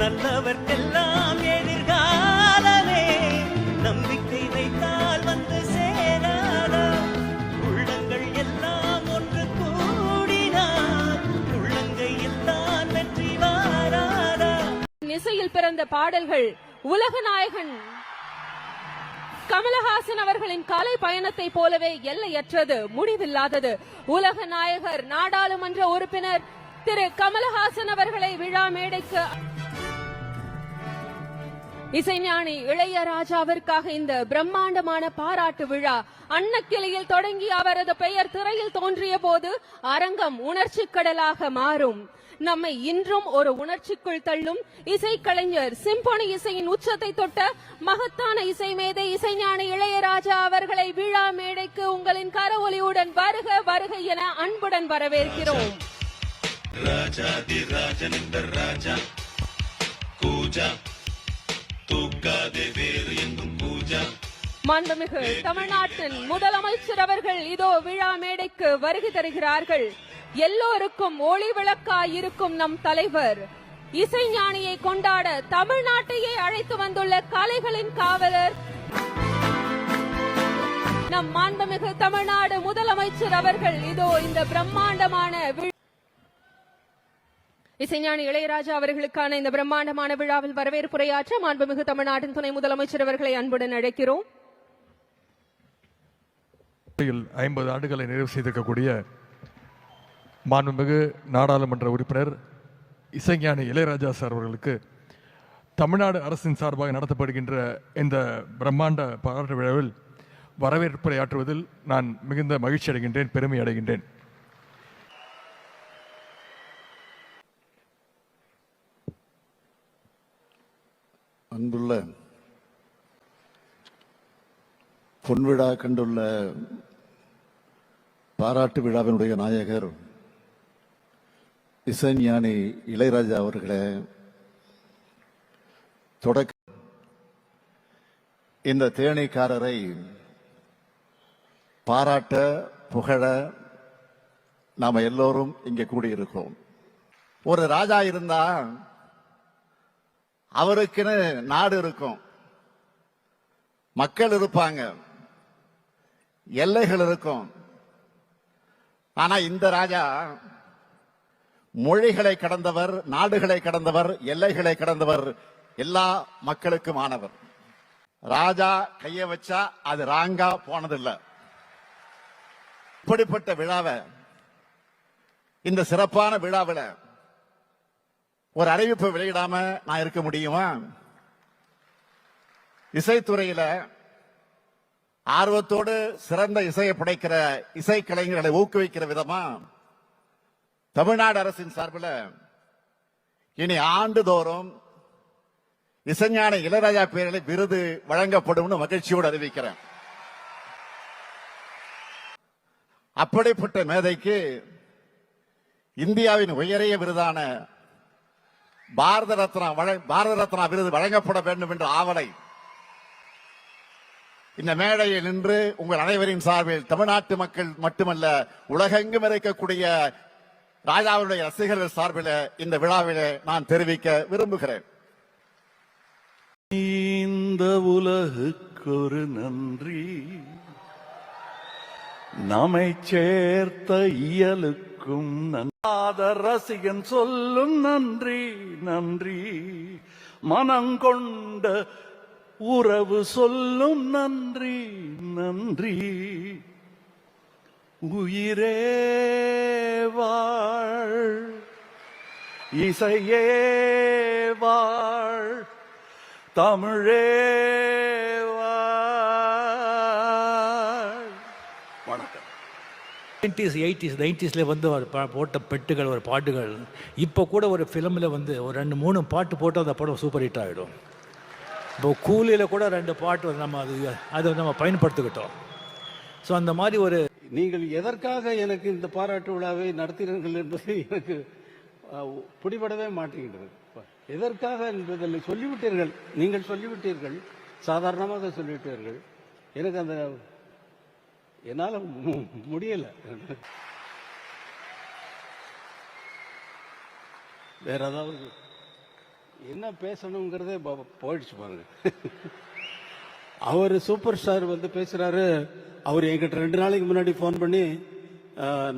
நல்லவர்க்கெல்லாம் எதிர்காலமே. நம்பிக்கை வைத்தால் வந்து சேராதா. உள்ளங்கள் எல்லாம் ஒன்று கூடினார் உள்ளங்கையில் தான் வெற்றி வாராதா. இசையில் பிறந்த பாடல்கள் உலக நாயகன் கமலஹாசன் அவர்களின் கலை பயணத்தை போலவே எல்லையற்றது முடிவில்லாதது. உலக நாயகர் நாடாளுமன்ற உறுப்பினர் திரு கமலஹாசன் அவர்களை விழா மேடைக்கு இசைஞானி இளையராஜாவிற்காக இந்த பிரம்மாண்டமான பாராட்டு விழா அன்னக்கிளையில் தொடங்கி அவரது பெயர் திரையில் தோன்றிய போது அரங்கம் உணர்ச்சி கடலாக மாறும். நம்மை இன்றும் ஒரு உணர்ச்சிக்குள் தள்ளும் இசைக்கலைஞர் சிம்பொனி இசையின் உச்சத்தை தொட்ட மகத்தான இசை மேதை இசைஞானி இளையராஜா அவர்களை விழா மேடைக்கு உங்களின் கரவொலியுடன் வருக வருக என அன்புடன் வரவேற்கிறோம். மாண்புமிகு தமிழ்நாட்டின் முதலமைச்சர் அவர்கள் இதோ விழா மேடைக்கு வருகை தருகிறார்கள். எல்லோருக்கும் ஒளி விளக்காய் இருக்கும் நம் தலைவர். இசைஞானியை கொண்டாட தமிழ்நாட்டையே அழைத்து வந்துள்ள கலைகளின் காவலர். நம் மாண்புமிகு தமிழ்நாடு முதலமைச்சர் அவர்கள் இதோ இந்த பிரம்மாண்டமான இசைஞானி இளையராஜா அவர்களுக்கான இந்த பிரம்மாண்டமான விழாவில் வரவேற்புரையாற்ற மாண்புமிகு தமிழ்நாட்டின் துணை முதலமைச்சர் அவர்களை அன்புடன் அழைக்கிறோம். ஐம்பது ஆண்டுகளை நிறைவு செய்திருக்கக்கூடிய மாண்புமிகு நாடாளுமன்ற உறுப்பினர் இசைஞானி இளையராஜா சார் அவர்களுக்கு தமிழ்நாடு அரசின் சார்பாக நடத்தப்படுகின்ற இந்த பிரம்மாண்ட பாராட்டு விழாவில் வரவேற்புரையாற்றுவதில் நான் மிகுந்த மகிழ்ச்சி அடைகின்றேன் பெருமை அடைகின்றேன். அன்புள்ள பொன்விழா கண்டுள்ள பாராட்டு விழாவினுடைய நாயகர் இசைஞானி இளையராஜா அவர்களே தொடக்க இந்த தேனீக்காரரை பாராட்ட புகழ நாம எல்லோரும் இங்கே கூடியிருக்கோம். ஒரு ராஜா இருந்தால் அவருக்குன்னு நாடு இருக்கும். மக்கள் இருப்பாங்க. எல்லைகள் இருக்கும். ஆனா இந்த ராஜா மொழிகளை கடந்தவர் நாடுகளை கடந்தவர் எல்லைகளை கடந்தவர் எல்லா மக்களுக்கும் ஆனவர். ராஜா கைய வச்சா அது ராங்கா போனதில்லை. இப்படிப்பட்ட விழாவை இந்த சிறப்பான விழாவில் ஒரு அறிவிப்பு வெளியிடாம நான் இருக்க முடியுமா? இசைத்துறையில ஆர்வத்தோடு சிறந்த இசையை படைக்கிற இசை கலைஞர்களை ஊக்குவிக்கிற விதமா தமிழ்நாடு அரசின் சார்பில் இனி ஆண்டுதோறும் இசைஞான இளையராஜா பேரில் விருது வழங்கப்படும்னு மகிழ்ச்சியோடு அறிவிக்கிறேன். அப்படிப்பட்ட மேதைக்கு இந்தியாவின் உயரிய விருதான பாரத ரத்னா வழ- பாரத ரத்னா விருது வழங்கப்பட வேண்டும் என்ற ஆவலை இந்த மேடையில் நின்று உங்கள் அனைவரின் சார்பில் தமிழ்நாட்டு மக்கள் மட்டுமல்ல உலகெங்கும் இருக்கக்கூடிய ராஜாவுடைய ரசிகர்கள் சார்பில் இந்த விழாவிலே நான் தெரிவிக்க விரும்புகிறேன். இந்த உலகுக்கொரு நன்றி. நம்மை சேர்த்த இயலுக்கும் நன்றாத ரசிகன் சொல்லும் நன்றி நன்றி. மனங்கொண்ட உறவு சொல்லும் நன்றி நன்றி. உயிரே வாழ் இசையே வாழ் தமிழே வாழ். வணக்கம். நைன்டிஸ் எயிட்டிஸ் நைன்டிஸில் வந்து ஒரு போட்ட பெட்டுகள் ஒரு பாட்டுகள். இப்போ கூட ஒரு ஃபிலிமில் வந்து ஒரு ரெண்டு மூணு பாட்டு போட்டு அந்த படம் சூப்பர் ஹிட் ஆகிடும் இப்போ கூலியில் கூட ரெண்டு பாட்டு நம்ம அது அதை நம்ம பயன்படுத்திக்கிட்டோம். ஸோ அந்த மாதிரி ஒரு நீங்கள் எதற்காக எனக்கு இந்த பாராட்டு விழாவை நடத்தினீர்கள் என்பது எனக்கு பிடிபடவே மாட்டேங்கிறது எதற்காக என்பதில் சொல்லிவிட்டீர்கள். நீங்கள் சொல்லிவிட்டீர்கள். சாதாரணமாக சொல்லிவிட்டீர்கள். எனக்கு அந்த என்னால் முடியல. வேற ஏதாவது? என்ன பேசணுங்கிறதே போயிடுச்சு பாருங்க. அவர் சூப்பர் ஸ்டார் வந்து பேசுறாரு. அவர் என்கிட்ட ரெண்டு நாளைக்கு முன்னாடி ஃபோன் பண்ணி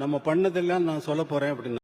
நம்ம பண்ணதெல்லாம் நான் சொல்ல போறேன் அப்படின்னு.